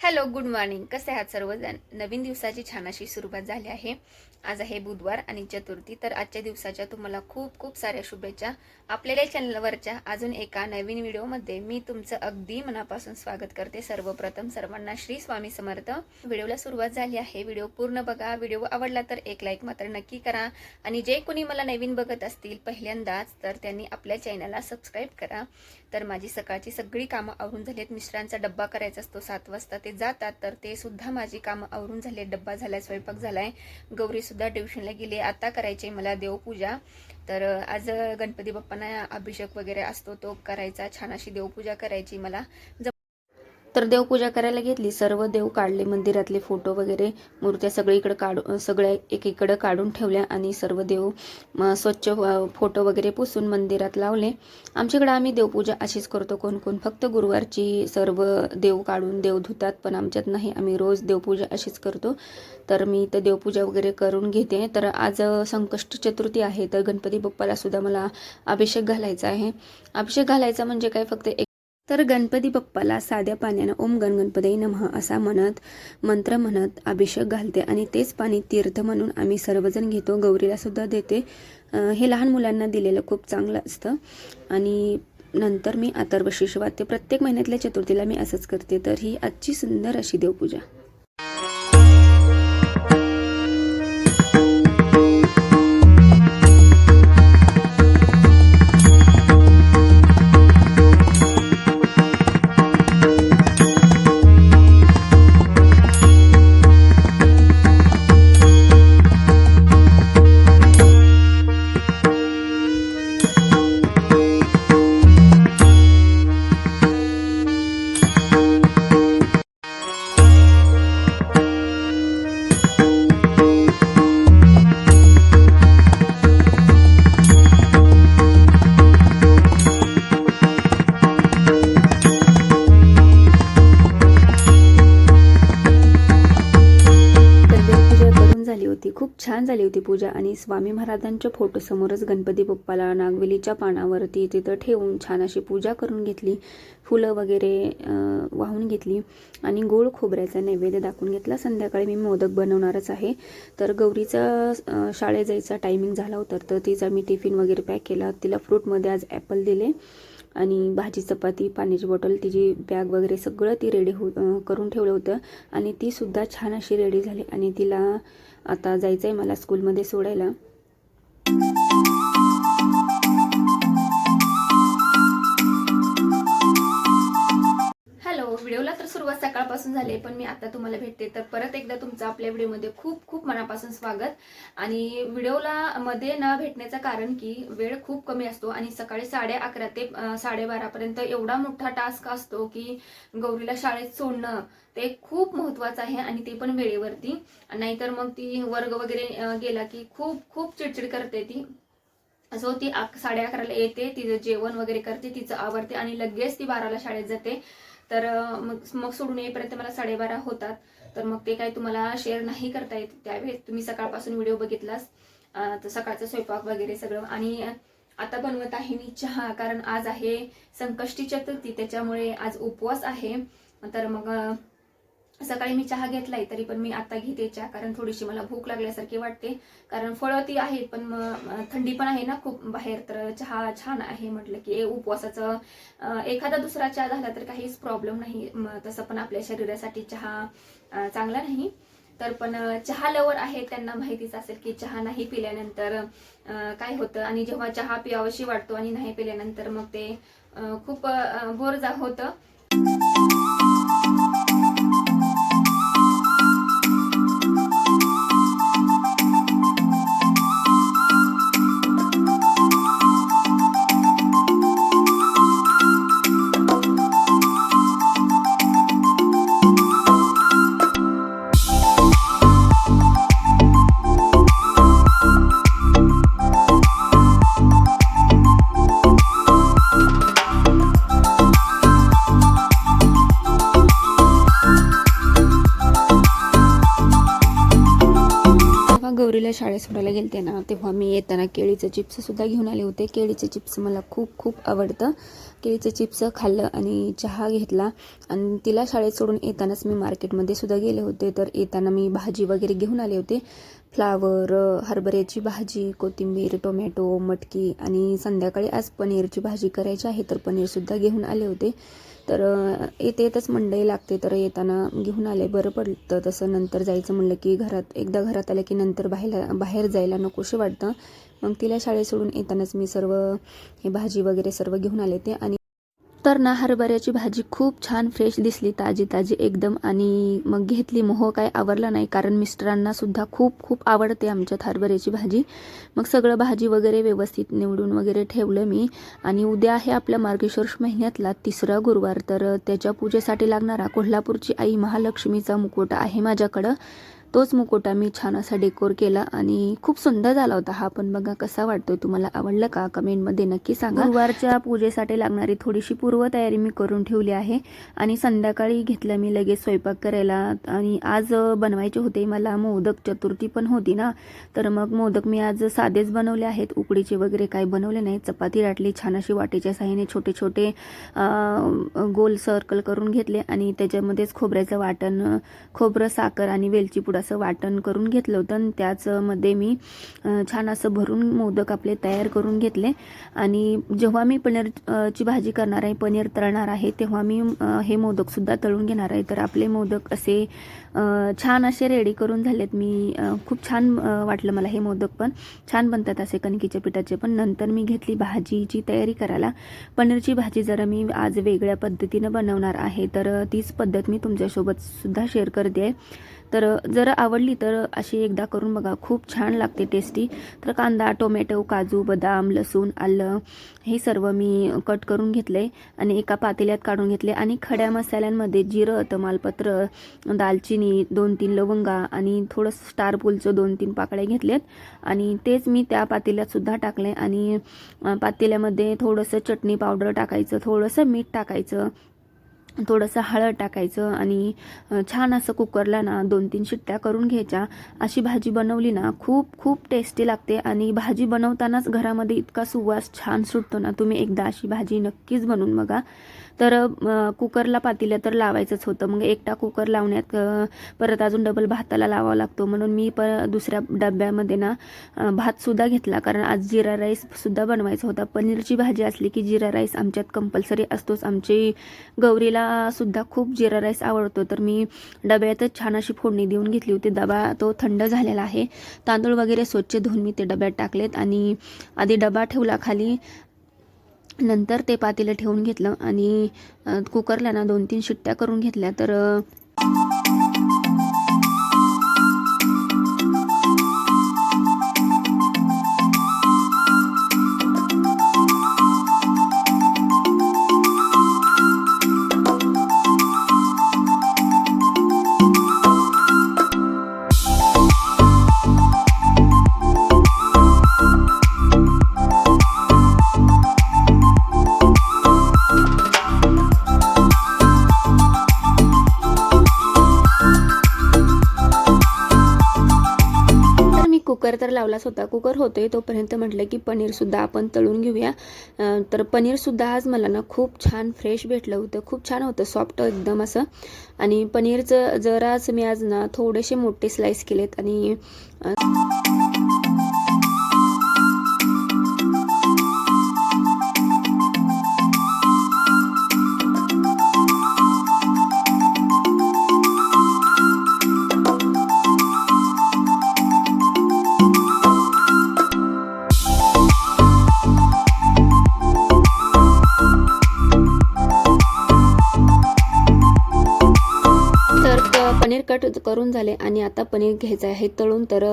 Hello good morning. कसे आहात सर्वजण? नवीन दिवसाची छान अशी सुरुवात झाली आहे. आज आहे बुधवार आणि चतुर्थी तर आजच्या दिवसाच्या तुम्हाला खूप खूप साऱ्या शुभेच्छा. आपल्या चॅनलवरच्या अजून एका नवीन व्हिडिओमध्ये मी तुमचं अगदी मनापासून स्वागत करते. सर्वप्रथम सर्वांना श्री स्वामी समर्थ. व्हिडिओला सुरुवात झाली आहे. व्हिडिओ पूर्ण बघा. व्हिडिओ आवडला तर एक लाईक मात्र नक्की करा. आणि जे कोणी मला नवीन बघत असतील पहिल्यांदाच तर त्यांनी आपल्या चॅनलला सबस्क्राईब करा. तर माझी सकाळची सगळी कामं आवरून झालीत मिस्टरांचा डब्बा करायचा असतो सात वाजता ते जातात तर ते सुद्धा माझी कामं आवरून झाले डब्बा झालाय स्वयंपाक झालाय. गौरी सुद्धा ट्युशनला गेली. आता करायची मला देवपूजा. तर आज गणपती बाप्पांना अभिषेक वगैरे असतो तो करायचा. छान अशी देवपूजा करायची मला. तर देवपूजा करायला घेतली. सर्व देव काढले मंदिरातले फोटो वगैरे मूर्त्या सगळीकडे काढू सगळ्या एकीकडे काढून ठेवल्या आणि सर्व देव स्वच्छ फोटो वगैरे पुसून मंदिरात लावले. आमच्याकडे आम्ही देवपूजा अशीच करतो. कोण कोण फक्त गुरुवारची सर्व देव काढून देव धुतात पण आमच्यात नाही. आम्ही रोज देवपूजा अशीच करतो. तर मी तर देवपूजा वगैरे करून घेते. तर आज संकष्ट चतुर्थी आहे. तर गणपती बाप्पाला सुद्धा मला अभिषेक घालायचा आहे. अभिषेक घालायचा म्हणजे काय? फक्त एक तर गणपती बाप्पाला साध्या पाण्यानं ओम गण गणपती नमः असा म्हणत मंत्र म्हणत अभिषेक घालते आणि तेच पाणी तीर्थ म्हणून आम्ही सर्वजण घेतो. गौरीला सुद्धा देते. हे लहान मुलांना दिलेलं खूप चांगलं असतं. आणि नंतर मी अथर्वशीर्ष वाचते प्रत्येक महिन्यातल्या चतुर्थीला मी असंच करते. तर ही आजची सुंदर अशी देवपूजा. छान झाली होती पूजा आणि स्वामी महाराजांच्या फोटोसमोरच गणपती बाप्पाला नागवेलीच्या पानावरती तिथं ठेवून छान अशी पूजा करून घेतली. फुलं वगैरे वाहून घेतली आणि गोड खोबऱ्याचा नैवेद्य दाखवून घेतला. संध्याकाळी मी मोदक बनवणारच आहे. तर गौरीचा शाळेत जायचा टायमिंग झाला होता तर तिचा मी टिफिन वगैरे पॅक केला. तिला फ्रूटमध्ये आज ॲपल दिले. आणि भाजी चपाती पाण्याची बॉटल तिची बॅग वगैरे सगळं ती रेडी हो करून ठेवलं होतं. आणि ती सुद्धा छान अशी रेडी झाली. आणि तिला आता जायचं आहे मला स्कूलमध्ये सोडायला. व्हिडिओला तर सुरुवात सकाळपासून झाली आहे पण मी आता तुम्हाला भेटते. तर परत एकदा तुमचं आपल्या व्हिडिओमध्ये खूप खूप मनापासून स्वागत. आणि व्हिडिओला मध्ये न भेटण्याचं कारण की वेळ खूप कमी असतो आणि सकाळी साडे अकरा ते साडेबारापर्यंत एवढा मोठा टास्क असतो की गौरीला शाळेत सोडणं ते खूप महत्वाचं आहे आणि ते पण वेळेवरती. नाहीतर मग ती वर्ग वगैरे गेला की खूप खूप चिडचिड करते ती. सो ती साडे अकराला येते तिचं जेवण वगैरे करते तिचं आवडते आणि लगेच ती बाराला शाळेत जाते. तर मग मग सोडून येईपर्यंत मला साडेबारा होतात. तर मग ते काय तुम्हाला शेअर नाही करता येत त्यावेळेस. तुम्ही सकाळपासून व्हिडिओ बघितलास. तर सकाळचा स्वयंपाक वगैरे सगळं. आणि आता बनवत आहे मी चहा. कारण आज आहे संकष्टी चतुर्थी त्याच्यामुळे आज उपवास आहे. तर मग सकाळी मी चहा घेतलाय तरी पण मी आता घेते चहा कारण थोडीशी मला भूक लागल्यासारखी वाटते. कारण फळं ती आहेत पण मग थंडी पण आहे ना खूप बाहेर तर चहा छान आहे म्हटलं की ए, उपवासाचं एखादा दुसरा चहा झाला तर काहीच प्रॉब्लेम नाही. तसं पण आपल्या शरीरासाठी चहा चांगला नाही. तर पण चहा लवर आहे त्यांना माहितीच असेल की चहा नाही पिल्यानंतर काय होतं? आणि जेव्हा चहा पियावशी वाटतो आणि नाही पिल्यानंतर मग ते खूप बोर जा जेव्हा गौरीला शाळेत सोडायला गेलते ना तेव्हा मी येताना केळीचं चिप्ससुद्धा घेऊन आले होते. केळीचे चिप्स मला खूप खूप आवडतं. केळीचं चिप्स खाल्लं आणि चहा घेतला आणि तिला शाळेत सोडून येतानाच मी मार्केटमध्ये सुद्धा गेले होते. तर येताना मी भाजी वगैरे घेऊन आले होते. फ्लावर हरभऱ्याची भाजी कोथिंबीर टोमॅटो मटकी आणि संध्याकाळी आज पनीरची भाजी करायची आहे तर पनीरसुद्धा घेऊन आले होते. तर येते येतच मंडई लागते. तर येताना घेऊन आले. बरं पडतं. तसं नंतर जायचं म्हणलं की घरात एकदा घरात आलं की नंतर बाहेर बाहेर जायला नकोशी वाटतं. मग तिला शाळेत सोडून येतानाच मी सर्व हे भाजी वगैरे सर्व घेऊन आले ते आणि तर ना हरभऱ्याची भाजी खूप छान फ्रेश दिसली ताजी ताजी एकदम. आणि मग घेतली मोह काय आवरला नाही कारण मिस्टरांना सुद्धा खूप खूप आवडते आमच्यात हरभऱ्याची भाजी. मग सगळं भाजी वगैरे व्यवस्थित निवडून वगैरे ठेवलं मी. आणि उद्या आहे आपल्या मार्गशीर्ष महिन्यातला तिसरा गुरुवार. तर त्याच्या पूजेसाठी लागणारा कोल्हापूरची आई महालक्ष्मीचा मुकुट आहे माझ्याकडं. तोच मुकुटा मी छान असा डेकोर केला आणि खूप सुंदर झाला होता हा पण बघा कसा वाटतोय तुम्हाला आवडलं का? कमेंटमध्ये नक्की सांगा. गुरुवारच्या पूजेसाठी लागणारी थोडीशी पूर्वतयारी मी करून ठेवली आहे आणि संध्याकाळी घेतलं मी लगेच स्वयंपाक करायला आणि आज बनवायचे होते. मला मोदक चतुर्थी पण होती ना तर मग मोदक मी आज साधेच बनवले आहेत. उकडीचे वगैरे काही बनवले नाही चपाती लाटली छान अशी वाटीच्या साह्याने छोटे छोटे गोल सर्कल करून घेतले आणि त्याच्यामध्येच खोबऱ्याचं वाटण खोबरं साखर आणि वेलची पूड असं वाटण करून घेतलं होतं आणि त्याचमध्ये मी छान असं भरून मोदक आपले तयार करून घेतले. आणि जेव्हा मी पनीर ची भाजी करणार आहे पनीर तळणार आहे तेव्हा मी हे मोदकसुद्धा तळून घेणार आहे. तर आपले मोदक असे छान असे रेडी करून झालेत. मी खूप छान वाटलं मला हे मोदक पण. छान बनतात असे कणकीच्या पिठाचे पण. नंतर मी घेतली भाजीची तयारी करायला. पनीरची भाजी जरा मी आज वेगळ्या पद्धतीनं बनवणार आहे. तर तीच पद्धत मी तुमच्यासोबत सुद्धा शेअर करते. आहे तर जर आवडली तर अशी एकदा करून बघा. खूप छान लागते टेस्टी तर कांदा टोमॅटो काजू बदाम लसूण आलं हे सर्व मी कट करून घेतले आणि एका पातेल्यात काढून घेतले. आणि खड्या मसाल्यांमध्ये जिरं तमालपत्र दालचिनी दोन तीन लवंगा आणि थोडं स्टारपूलचं दोन तीन पाकळ्या घेतलेत. आणि तेच मी त्या पातेल्यातसुद्धा टाकले. आणि पातेल्यामध्ये थोडंसं चटणी पावडर टाकायचं थोडंसं मीठ टाकायचं. थोडंसं हळद टाकायचं आणि छान असं कुकरला ना दोन तीन शिट्ट्या करून घ्यायच्या. अशी भाजी बनवली ना खूप खूप टेस्टी लागते आणि भाजी बनवतानाच घरामध्ये इतका सुवास छान सुटतो ना तुम्ही एकदा अशी भाजी नक्कीच बनवून बघा. तर कुकरला पातीला तर लावायचंच होतं. मग एकटा कुकर लावण्यात परत अजून डबल भाताला लावावा लागतो. म्हणून मी प दुसऱ्या डब्यामध्ये ना भातसुद्धा घेतला. कारण आज जिरा राईससुद्धा बनवायचा होता. पनीरची भाजी असली की जिरा राईस आमच्यात कंपल्सरी असतोच. आमची गौरीला सुद्धा खूप जिरा राईस आवडतो. तर मी डब्यातच छान अशी फोडणी देऊन घेतली होती. डबा तो थंड झालेला आहे. तांदूळ वगैरे स्वच्छ धुवून मी ते डब्यात टाकलेत आणि आधी डबा ठेवला खाली. नंतर ते पातेलं ठेवून घेतलं आणि कुकरला ना दोन तीन शिट्ट्या करून घेतल्या. तर तर कुकर लावलाच होता कुकर होतोय तोपर्यंत म्हटलं की पनीरसुद्धा आपण तळून घेऊया. तर पनीरसुद्धा आज मला ना खूप छान फ्रेश भेटलं होतं. खूप छान होतं सॉफ्ट एकदम असं. आणि पनीरचं जराच मी आज ना थोडेसे मोठे स्लाईस केलेत आणि कट करून झाले आणि आता पनीर घ्यायचं आहे तळून तर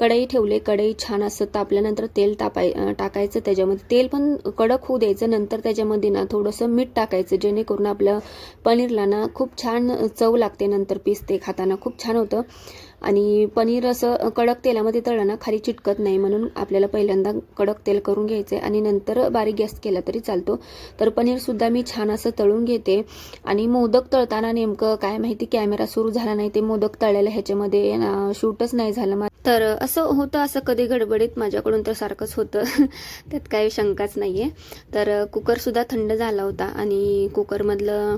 कढई ठेवले कढई छान असं तापल्यानंतर तेल तापाय टाकायचं त्याच्यामध्ये. तेल पण कडक होऊ द्यायचं नंतर त्याच्यामध्ये ना थोडंसं मीठ टाकायचं जेणेकरून आपलं पनीरला ना खूप छान चव लागते नंतर पीस ते खाताना. खूप छान होतं. आणि पनीर असं कडक तेलामध्ये तळलं ना खाली चिटकत नाही म्हणून आपल्याला पहिल्यांदा कडक तेल करून घ्यायचं आहे आणि नंतर बारीक गॅस केला तरी चालतो. तर पनीरसुद्धा मी छान असं तळून घेते. आणि मोदक तळताना नेमकं काय माहिती कॅमेरा सुरू झाला नाही ते मोदक तळलेलं ह्याच्यामध्ये शूटच नाही झालं तर असं होतं असं कधी गडबडीत माझ्याकडून तर सारखंच होतं. त्यात काही शंकाच नाही आहे तर कुकरसुद्धा थंड झाला होता आणि कुकरमधलं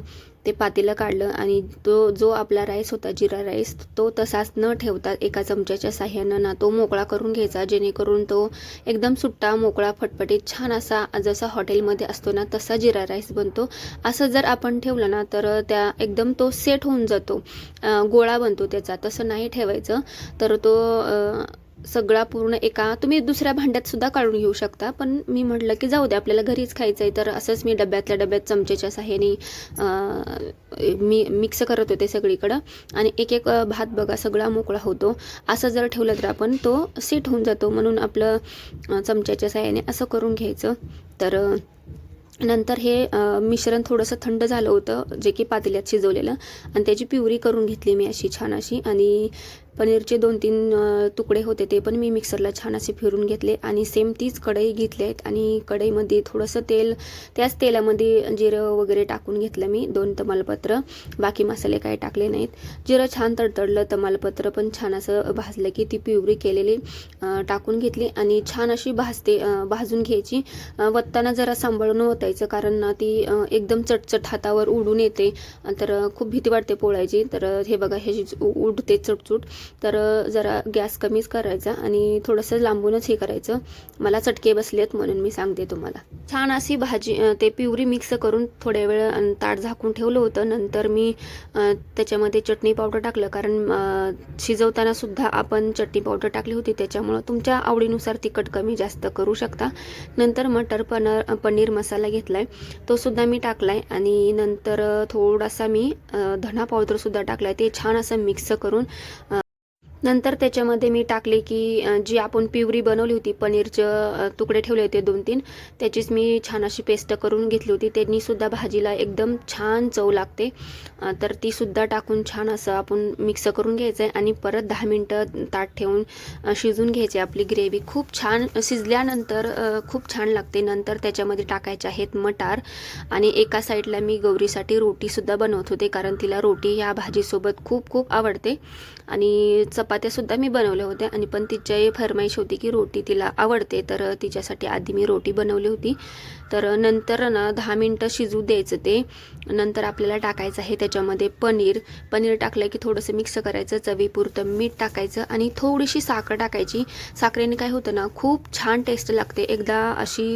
ते पातेलं काढलं आणि तो जो आपला राईस होता जिरा राईस तो तसाच न ठेवता एका चमच्याच्या साह्यानं ना तो मोकळा करून घ्यायचा जेणेकरून तो एकदम सुट्टा मोकळा फटफटीत छान असा जसा हॉटेलमध्ये असतो ना तसा जिरा राईस बनतो. असं जर आपण ठेवलं ना तर त्या एकदम तो सेट होऊन जातो. गोळा बनतो त्याचा. तसं नाही ठेवायचं. तर तो सगळा पूर्ण एका तुम्ही दुसऱ्या भांड्यात सुद्धा काढून घेऊ शकता. पण मी म्हटलं की जाऊ दे आपल्याला घरीच खायचं आहे तर असंच मी डब्यातल्या डब्यात चमचेच्या साह्याने मी मिक्स करत होते सगळीकडं. आणि एक एक भात बघा सगळा मोकळा होतो. असं जर ठेवलं तर आपण तो सेट होऊन जातो. म्हणून आपलं चमच्याच्या साह्याने असं करून घ्यायचं. तर नंतर हे मिश्रण थोडंसं थंड झालं होतं जे की पातेल्यात शिजवलेलं. आणि त्याची प्युरी करून घेतली मी अशी छान अशी. आणि पनीरचे दोन तीन तुकडे होते ते पण मी मिक्सरला छान असे फिरून घेतले आणि सेम तीच कढई घेतली आहेत आणि कढईमध्ये थोडंसं तेल त्याच तेलामध्ये जिरं वगैरे टाकून घेतलं मी दोन तमालपत्र. बाकी मसाले काही टाकले नाहीत. जिरं छान तडतडलं तमालपत्र पण छान असं भाजलं की ती पिवरी केलेली टाकून घेतली आणि छान अशी भाजते भाजून घ्यायची. वत्ताना जरा सांभाळून ओतायचं कारण ना ती एकदम चटचट हातावर उडून येते. तर खूप भीती वाटते पोळायची. तर हे बघा हे उ- उडते चटचूट. तर जरा गॅस कमीच करायचा आणि थोडंसं लांबूनच हे करायचं. मला चटके बसले आहेत म्हणून मी सांगते तुम्हाला. छान अशी भाजी ते पिवरी मिक्स करून थोड्या वेळ ताट झाकून ठेवलं होतं. नंतर मी त्याच्यामध्ये चटणी पावडर टाकलं. कारण शिजवताना सुद्धा आपण चटणी पावडर टाकली होती. त्याच्यामुळं तुमच्या आवडीनुसार तिखट कमी जास्त करू शकता. नंतर मटर पनर पनीर मसाला घेतलाय. तो सुद्धा मी टाकलाय. आणि नंतर थोडासा मी धणा धना पावडर सुद्धा टाकलाय. ते छान असं मिक्स करून नंतर त्याच्यामध्ये मी टाकले की जी आपण प्युरी बनवली होती पनीरचे तुकडे ठेवले होते दोन तीन त्याचीच मी छान अशी पेस्ट करून घेतली होती. त्यांनीसुद्धा भाजीला एकदम छान चव लागते. तर ती सुद्धा टाकून छान असं आपण मिक्स करून घ्यायचं आहे आणि परत दहा मिनटं ताट ठेवून शिजून घ्यायची आपली ग्रेव्ही. खूप छान शिजल्यानंतर खूप छान लागते. नंतर त्याच्यामध्ये टाकायचे आहेत मटार आणि एका साईडला मी गौरीसाठी रोटीसुद्धा बनवत होते कारण तिला रोटी ह्या भाजीसोबत खूप खूप आवडते. आणि चपात्यासुद्धा मी बनवल्या होत्या आणि पण तिच्याही फरमाईश होती की रोटी तिला आवडते तर तिच्यासाठी आधी मी रोटी बनवली होती. तर नंतर ना दहा मिनटं शिजू द्यायचं ते. नंतर आपल्याला टाकायचं आहे त्याच्यामध्ये पनीर. पनीर टाकलं की थोडंसं मिक्स करायचं चवीपुरतं मीठ टाकायचं आणि थोडीशी साखर टाकायची. साखरेने काय होतं ना खूप छान टेस्ट लागते. एकदा अशी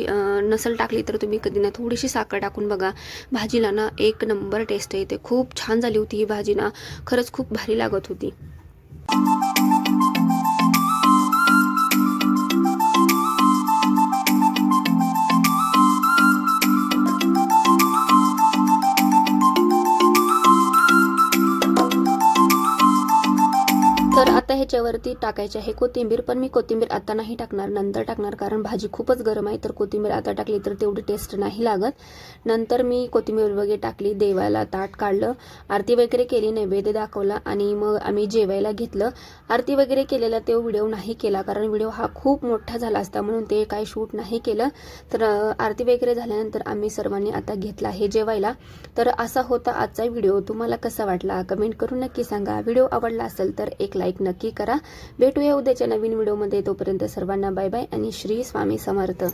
नसल टाकली तर तुम्ही कधी ना थोडीशी साखर टाकून बघा. भाजीला ना एक नंबर टेस्ट येते. खूप छान झाली होती ही भाजी ना. खरंच खूप भारी लागत होती. तर आता ह्याच्यावरती टाकायची आहे कोथिंबीर पण मी कोथिंबीर आता नाही टाकणार नंतर टाकणार कारण भाजी खूपच गरम आहे तर कोथिंबीर आता टाकली तर तेवढी टेस्ट नाही लागत. नंतर मी कोथिंबीर वगैरे टाकली देवाला ताट काढलं आरती वगैरे केली नैवेद्य दाखवला आणि मग आम्ही जेवायला घेतलं. आरती वगैरे केलेला तो व्हिडिओ नाही केला कारण व्हिडिओ हा खूप मोठा झाला असता म्हणून ते काही शूट नाही केलं. तर आरती वगैरे झाल्यानंतर आम्ही सर्वांनी आता घेतला आहे जेवायला. तर असा होता आजचा व्हिडिओ. तुम्हाला कसा वाटला? कमेंट करून नक्की सांगा. व्हिडिओ आवडला असेल तर एक लाईक नक्की नक्की करा. भेटूया उद्याच्या नवीन व्हिडिओमध्ये. तोपर्यंत सर्वांना बाय बाय आणि श्री स्वामी समर्थ.